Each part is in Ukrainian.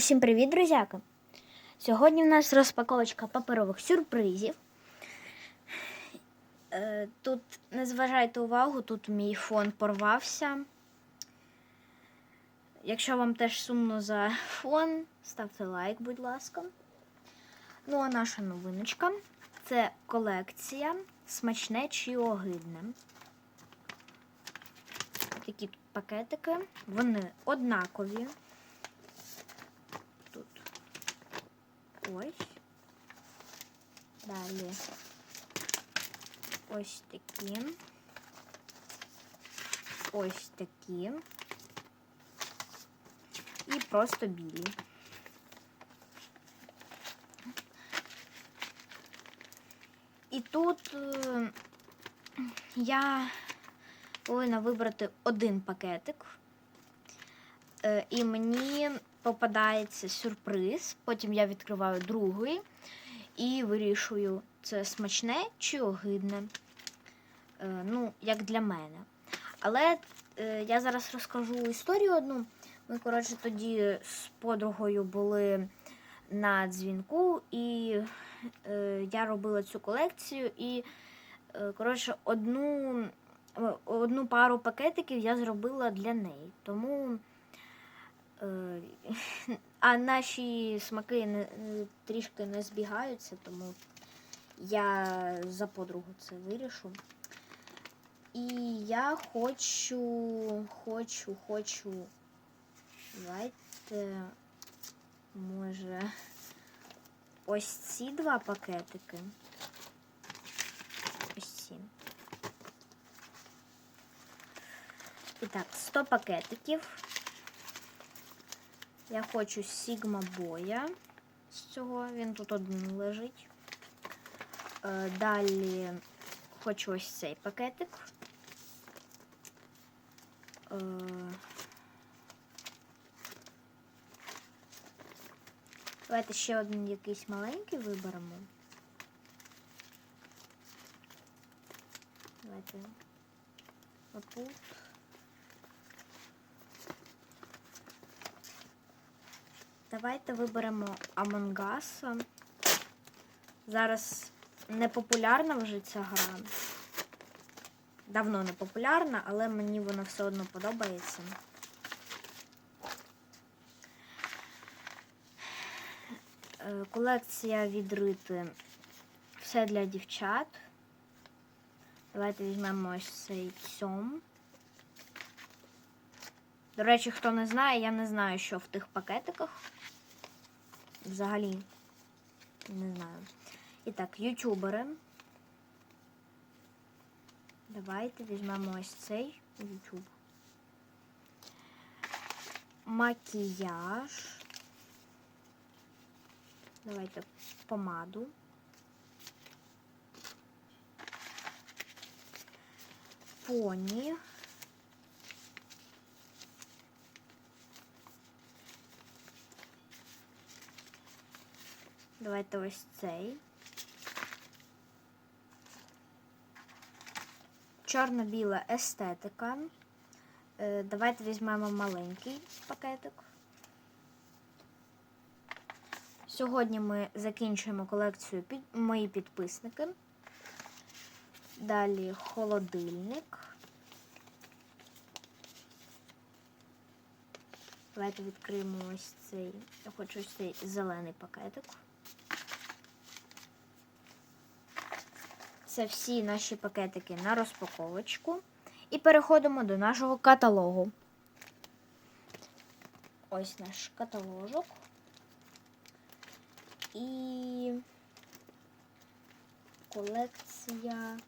Усім привіт, друзяки! Сьогодні в нас розпаковочка паперових сюрпризів. Е, Тут не зважайте увагу, тут мій фон порвався. Якщо вам теж сумно за фон, ставте лайк, будь ласка. Ну, а наша новиночка це колекція смачне чи огидне. Такі тут пакетики, вони однакові. Ось. Далі ось такі. Ось такі. І просто білі. І тут е, я повинна вибрати один пакетик. Е, І мені попадається сюрприз. Потім я відкриваю другий і вирішую, це смачне чи огидне. Е, Ну, як для мене. Але е, я зараз розкажу історію одну. Ми, коротше, тоді з подругою були на дзвінку, і е, я робила цю колекцію. І, е, коротше, одну, одну пару пакетиків я зробила для неї. Тому. Е, А наші смаки не, трішки не збігаються, тому я за подругу це вирішу. І я хочу, хочу, хочу. Давайте, може, ось ці два пакетики. Ось ці. І так, 100 пакетиків. Я хочу Sigma Боя з цього. Він тут один лежить. Е, Далі хочу ось цей пакетик. Е, Давайте ще один якийсь маленький виберемо. Давайте отут. Давайте виберемо Амонгаса. Зараз не популярна вже ця гра. Давно не популярна, але мені вона все одно подобається. Е, Колекція відрити все для дівчат. Давайте візьмемо ось цей цьом. До речі, хто не знає, я не знаю, що в тих пакетиках. Взагалі не знаю. І так, ютубери. Давайте візьмемо ось цей YouTube. Макіяж. Давайте помаду. Поні. Давайте ось цей. Чорно-біла естетика. Е, Давайте візьмемо маленький пакетик. Сьогодні ми закінчуємо колекцію під мої підписники. Далі холодильник. Давайте відкриємо ось цей. Я хочу ось цей зелений пакетик. Це всі наші пакетики на розпаковочку. І переходимо до нашого каталогу. Ось наш каталожок. І колекція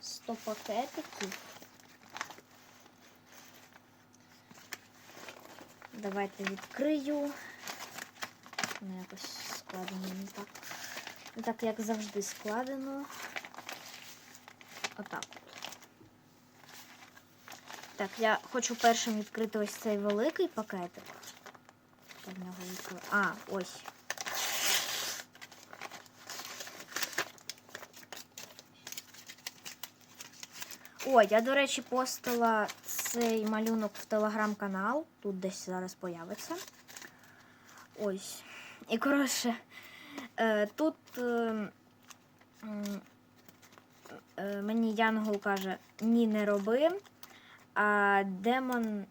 100 пакетиків. Давайте відкрию. Ну, якось складено не так. Не так, як завжди складено. Отак от. Так, я хочу першим відкрити ось цей великий пакетик. В нього відкрив? А, ось. О, я, до речі, постила цей малюнок в телеграм-канал. Тут десь зараз появиться. Ось. І коротше, е, тут е, мені Янгол каже, ні, не роби. А демон,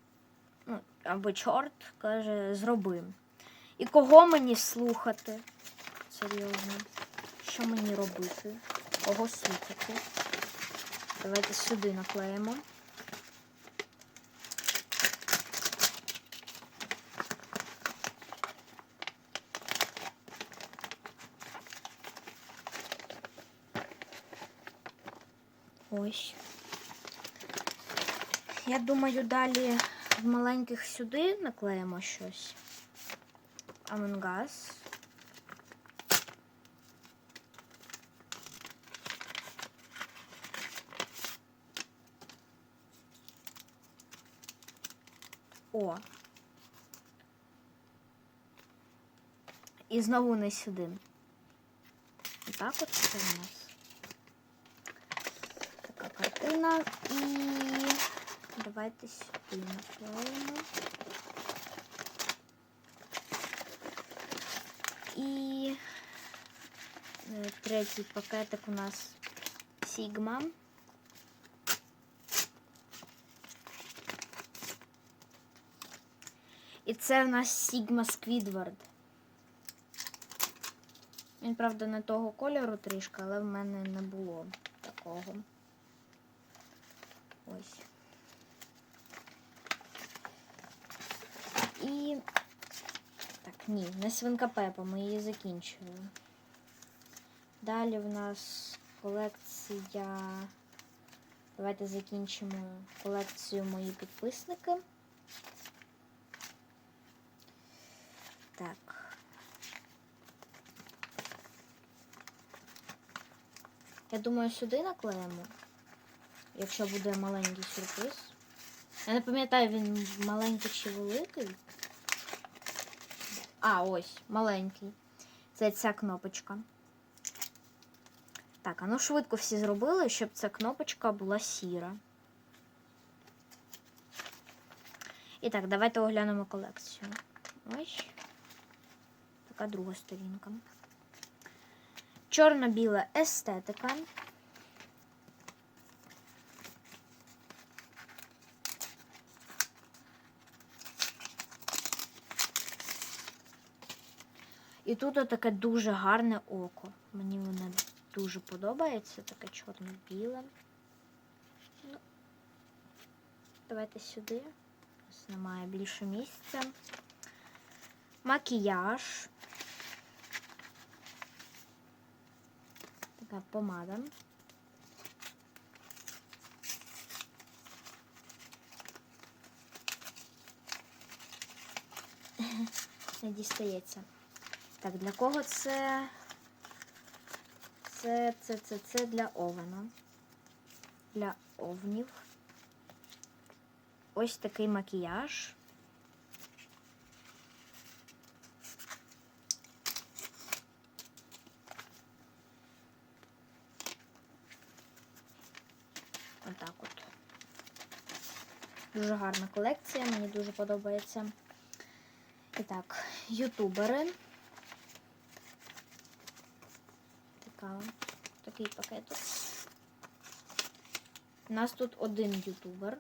ну, або чорт каже, зроби. І кого мені слухати? Серйозно. Що мені робити? Кого слухати? Давайте сюди наклеїмо. Ось. Я думаю, далі в маленьких сюди наклеїмо щось. Амонгас. О. І знову не сюди. Так от це у нас. Картина. І давайте сюди наклеїмо. І е, третій пакетик у нас Sigma. І це в нас Sigma Squidward. Він, правда, не того кольору трішки, але в мене не було такого. Ось. І. Так, ні, не свинка Пепа, ми її закінчили. Далі в нас колекція. Давайте закінчимо колекцію мої підписники. Так. Я думаю, сюди наклеїмо, якщо буде маленький сюрприз. Я не пам'ятаю, він маленький чи великий. А, ось, маленький. Це ця кнопочка. Так, а ну швидко всі зробили, щоб ця кнопочка була сіра. І так, давайте оглянемо колекцію. Ось. Така друга сторінка. Чорно-біла естетика. І тут таке дуже гарне око. Мені воно дуже подобається, таке чорно-біле. Ну, давайте сюди. Ось немає більше місця. Макіяж. Така помада. Не дістається. Так, для кого це? Це, це, це, це для овена. Для овнів. Ось такий макіяж. Отак от. Дуже гарна колекція, мені дуже подобається. І так, ютубери. Така, такий пакетик. У нас тут один ютубер.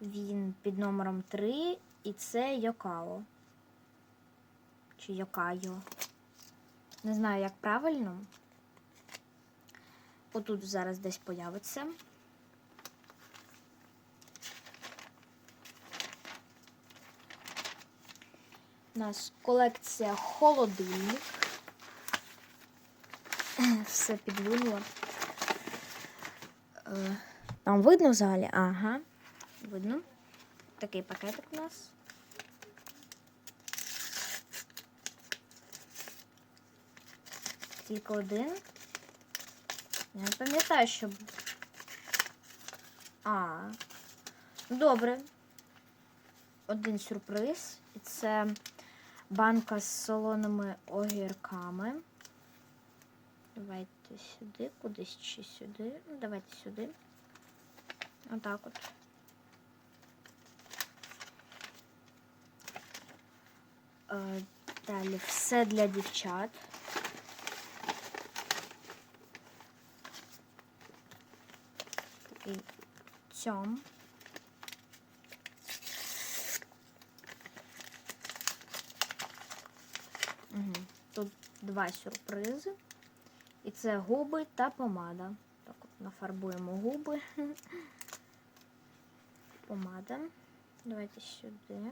Він під номером 3 і це Йокао. Чи Йокайо. Не знаю, як правильно. Отут зараз десь появиться. У нас колекція холодильник. Все підвинуло. Е, Там видно взагалі? Ага. Видно. Такий пакетик у нас. Тільки один. Я не пам'ятаю, що. А. Добре. Один сюрприз. І це банка з солоними огірками. Давайте сюди, кудись чи сюди. Ну, давайте сюди. Отак от. Е, далі все для дівчат. Такий цьом. Угу. Тут два сюрпризи. І це губи та помада. Так от нафарбуємо губи. Помада. Давайте сюди.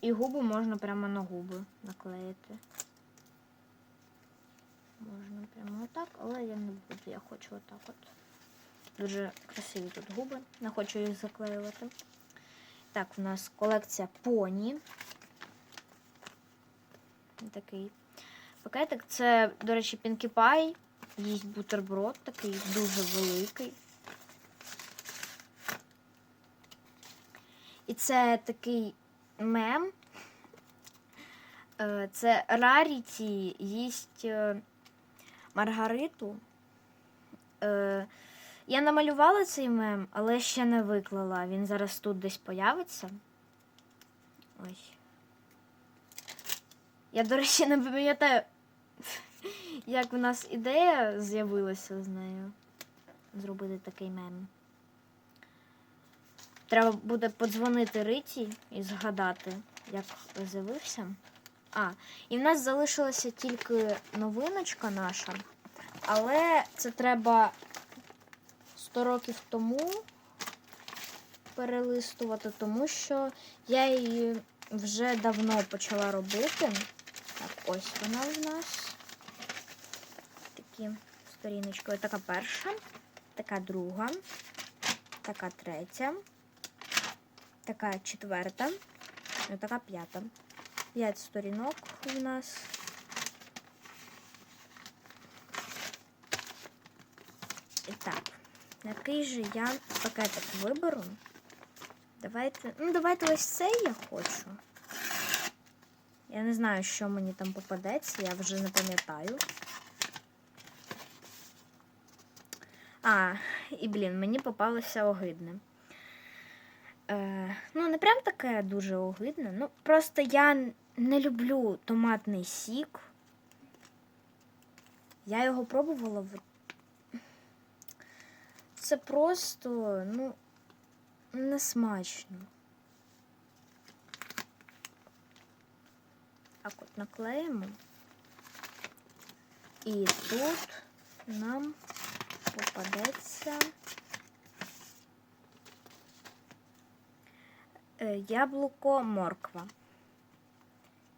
І, губи можна прямо на губи наклеїти. Можна прямо отак, але я не буду, я хочу отак от. Дуже красиві тут губи. Не хочу їх заклеювати. Так, у нас колекція поні. Такий пакетик. Це, до речі, Pie. Їсть бутерброд такий дуже великий. І це такий мем. Е, Це Раріті їсть е, Маргариту. Е, Я намалювала цей мем, але ще не виклала. Він зараз тут десь появиться. Ось. Я, до речі, не пам'ятаю, як в нас ідея з'явилася з нею. Зробити такий мем. Треба буде подзвонити Риті і згадати, як з'явився. А, і в нас залишилася тільки новиночка наша, але це треба 100 років тому перелистувати, тому що я її вже давно почала робити. Так, ось вона в нас. Такі сторіночки. Ось така перша, така друга, така третя, така четверта, і така п'ята. П'ять сторінок у нас. І так, який же я пакетик виберу? Давайте. Ну, давайте ось цей я хочу. Я не знаю, що мені там попадеться, я вже не пам'ятаю. А, і блін, мені попалося огидне. Е, ну, не прям таке дуже огидне. Ну, просто я не люблю томатний сік. Я його пробувала. в- Це просто, ну, не смачно. Так от наклеїмо. І тут нам попадеться е, яблуко морква.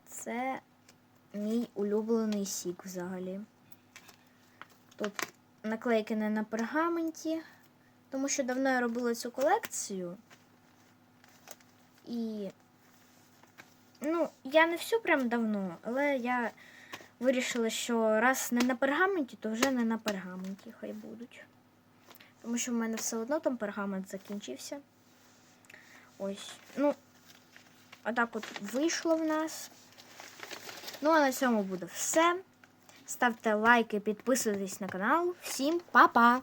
Це мій улюблений сік взагалі. Тут наклейки не на пергаменті, тому що давно я робила цю колекцію. І Ну, я не всю прям давно, але я вирішила, що раз не на пергаменті, то вже не на пергаменті хай будуть. Тому що в мене все одно там пергамент закінчився. Ось. Ну, отак от вийшло в нас. Ну, а на цьому буде все. Ставте лайки, підписуйтесь на канал. Всім па-па!